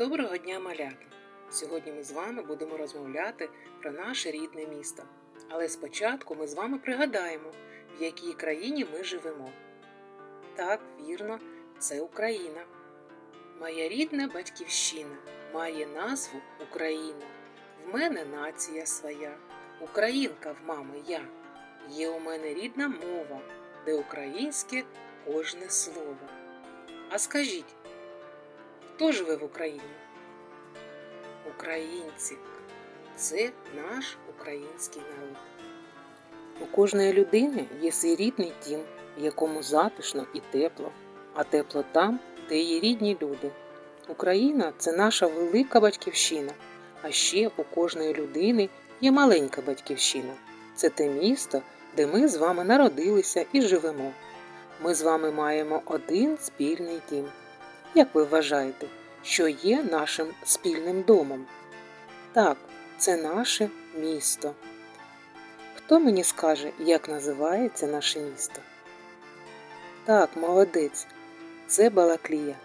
Доброго дня, малята! Сьогодні ми з вами будемо розмовляти про наше рідне місто. Але спочатку ми з вами пригадаємо, в якій країні ми живемо. Так, вірно, це Україна. Моя рідна батьківщина має назву Україна. В мене нація своя, Українка в мами я. Є у мене рідна мова, де українське кожне слово. А скажіть, хто живе в Україні? Українці. Це наш український народ. У кожної людини є свій рідний дім, в якому затишно і тепло, а тепло там, де є рідні люди. Україна це наша велика батьківщина, а ще у кожної людини є маленька батьківщина. Це те місто, де ми з вами народилися і живемо. Ми з вами маємо один спільний дім. Як ви вважаєте, що є нашим спільним домом? Так, це наше місто. Хто мені скаже, як називається наше місто? Так, молодець, це Балаклія.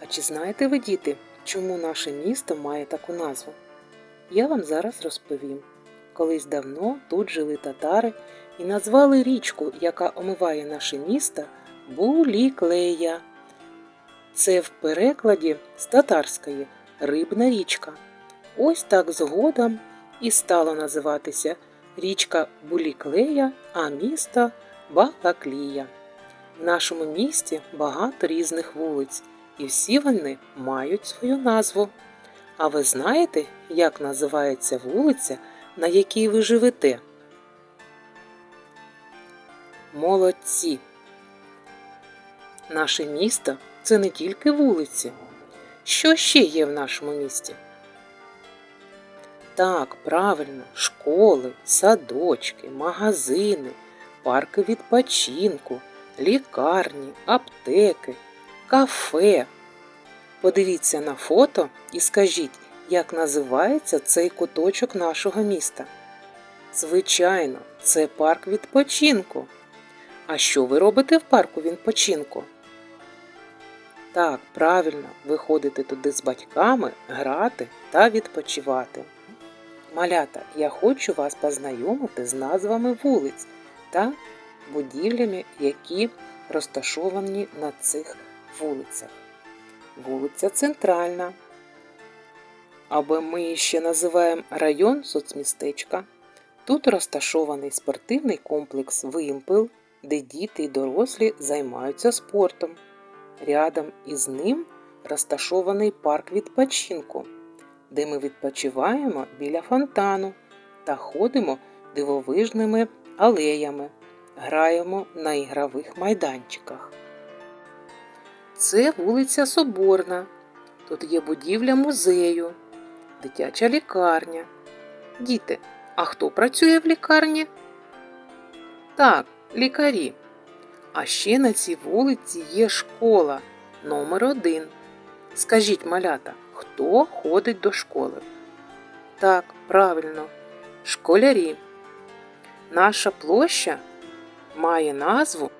А чи знаєте ви, діти, чому наше місто має таку назву? Я вам зараз розповім. Колись давно тут жили татари і назвали річку, яка омиває наше місто, Буліклея. Це в перекладі з татарської рибна річка. Ось так згодом і стало називатися річка Буліклея, а місто Балаклія. В нашому місті багато різних вулиць, і всі вони мають свою назву. А ви знаєте, як називається вулиця, на якій ви живете? Молодці! Наше місто це не тільки вулиці. Що ще є в нашому місті? Так, правильно, школи, садочки, магазини, парки відпочинку, лікарні, аптеки, кафе. Подивіться на фото і скажіть, як називається цей куточок нашого міста. Звичайно, це парк відпочинку. А що ви робите в парку відпочинку? Так, правильно, ви ходите туди з батьками грати та відпочивати. Малята, я хочу вас познайомити з назвами вулиць та будівлями, які розташовані на цих вулицях. Вулиця Центральна, або ми ще називаємо район соцмістечка. Тут розташований спортивний комплекс Вимпел, де діти й дорослі займаються спортом. Рядом із ним розташований парк відпочинку, де ми відпочиваємо біля фонтану та ходимо дивовижними алеями, граємо на ігрових майданчиках. Це вулиця Соборна. Тут є будівля музею, дитяча лікарня. Діти, а хто працює в лікарні? Так, лікарі. А ще на цій вулиці є школа номер 1 Скажіть, малята, хто ходить до школи? Так, правильно, школярі. Наша площа має назву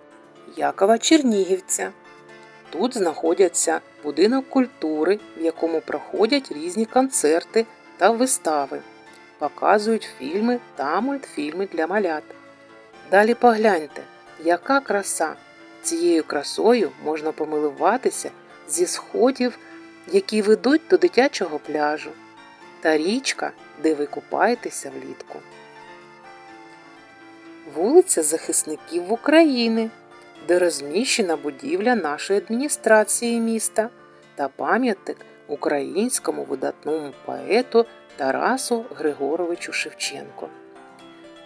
Якова Чернігівця. Тут знаходяться будинок культури, в якому проходять різні концерти та вистави, показують фільми та мультфільми для малят. Далі погляньте, яка краса! Цією красою можна помилуватися зі сходів, які ведуть до дитячого пляжу, та річка, де ви купаєтеся влітку. Вулиця Захисників України, де розміщена будівля нашої адміністрації міста та пам'ятник українському видатному поету Тарасу Григоровичу Шевченко.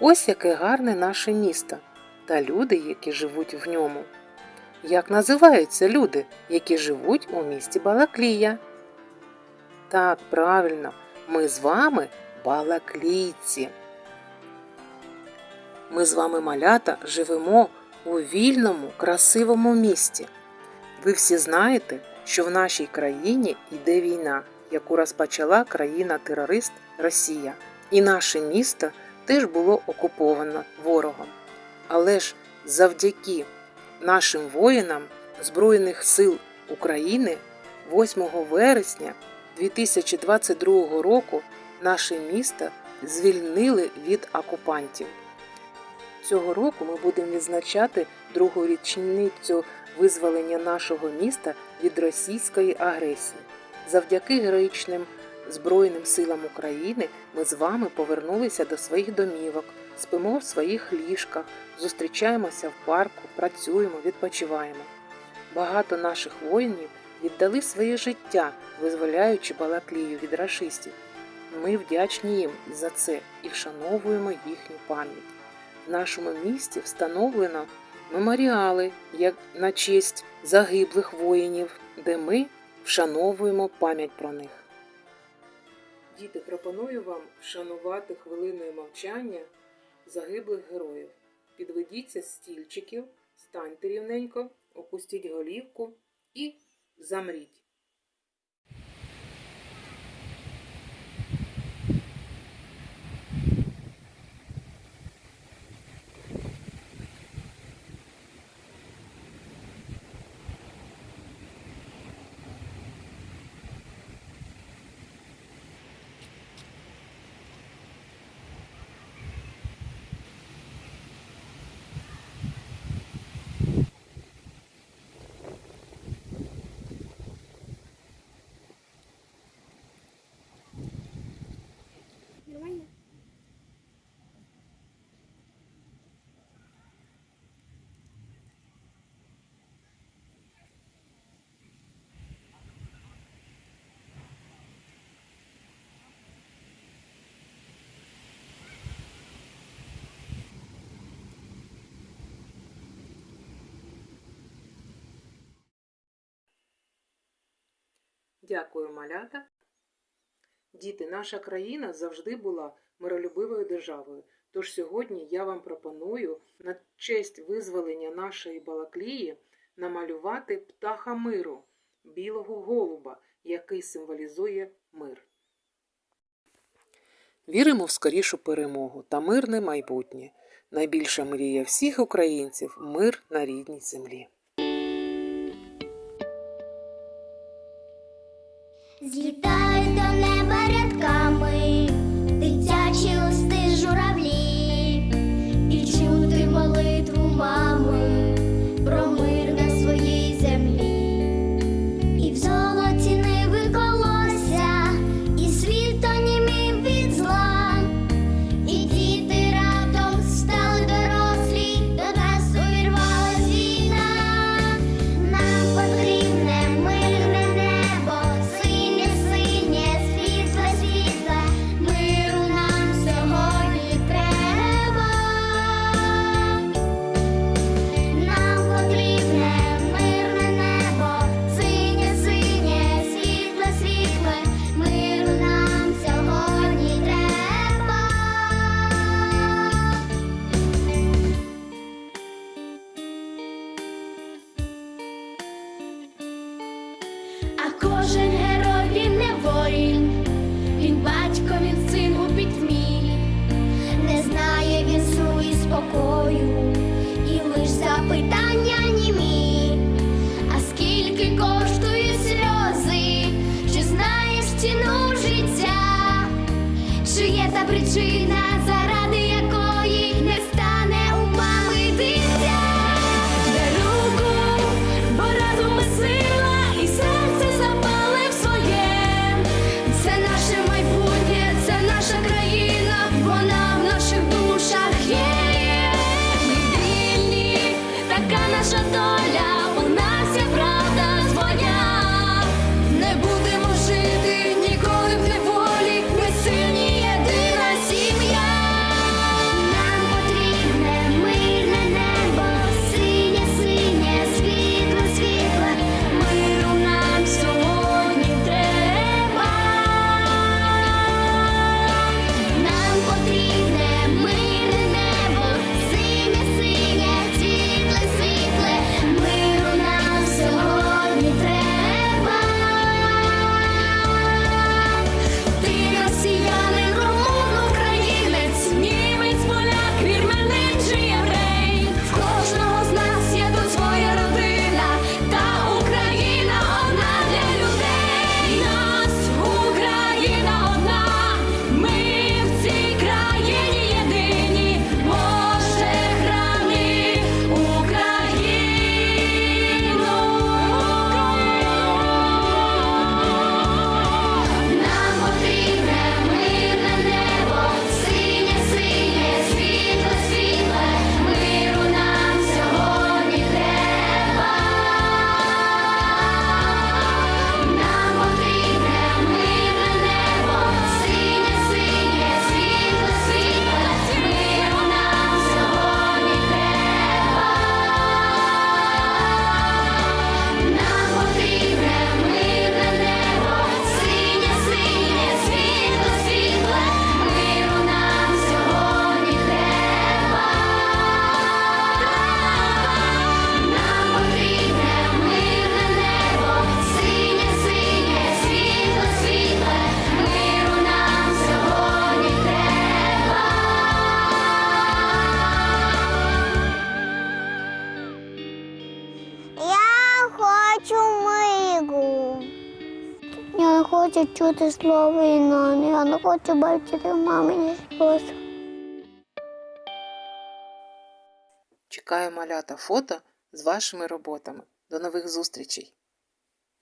Ось яке гарне наше місто та люди, які живуть в ньому. Як називаються люди, які живуть у місті Балаклія? Так, правильно, ми з вами балаклійці. Ми з вами малята живемо у вільному, красивому місті. Ви всі знаєте, що в нашій країні йде війна, яку розпочала країна-терорист Росія, і наше місто теж було окуповано ворогом. Але ж завдяки нашим воїнам Збройних сил України 8 вересня 2022 року наше місто звільнили від окупантів. Цього року ми будемо відзначати другу річницю визволення нашого міста від російської агресії. Завдяки героїчним Збройним силам України ми з вами повернулися до своїх домівок, спимо в своїх ліжках, зустрічаємося в парку, працюємо, відпочиваємо. Багато наших воїнів віддали своє життя, визволяючи Балаклію від рашистів. Ми вдячні їм за це і вшановуємо їхню пам'ять. В нашому місті встановлено меморіали як на честь загиблих воїнів, де ми вшановуємо пам'ять про них. Діти, пропоную вам вшанувати хвилиною мовчання загиблих героїв. Підведіться з стільчиків, станьте рівненько, опустіть голівку і замріть. Дякую, малята. Діти, наша країна завжди була миролюбивою державою. Тож сьогодні я вам пропоную на честь визволення нашої Балаклії намалювати птаха миру, білого голуба, який символізує мир. Віримо в скорішу перемогу та мирне майбутнє. Найбільша мрія всіх українців мир на рідній землі. Злітають до хочу чути слово війна, я не хочу бачити мамині сльози. Чекаю малята фото з вашими роботами. До нових зустрічей!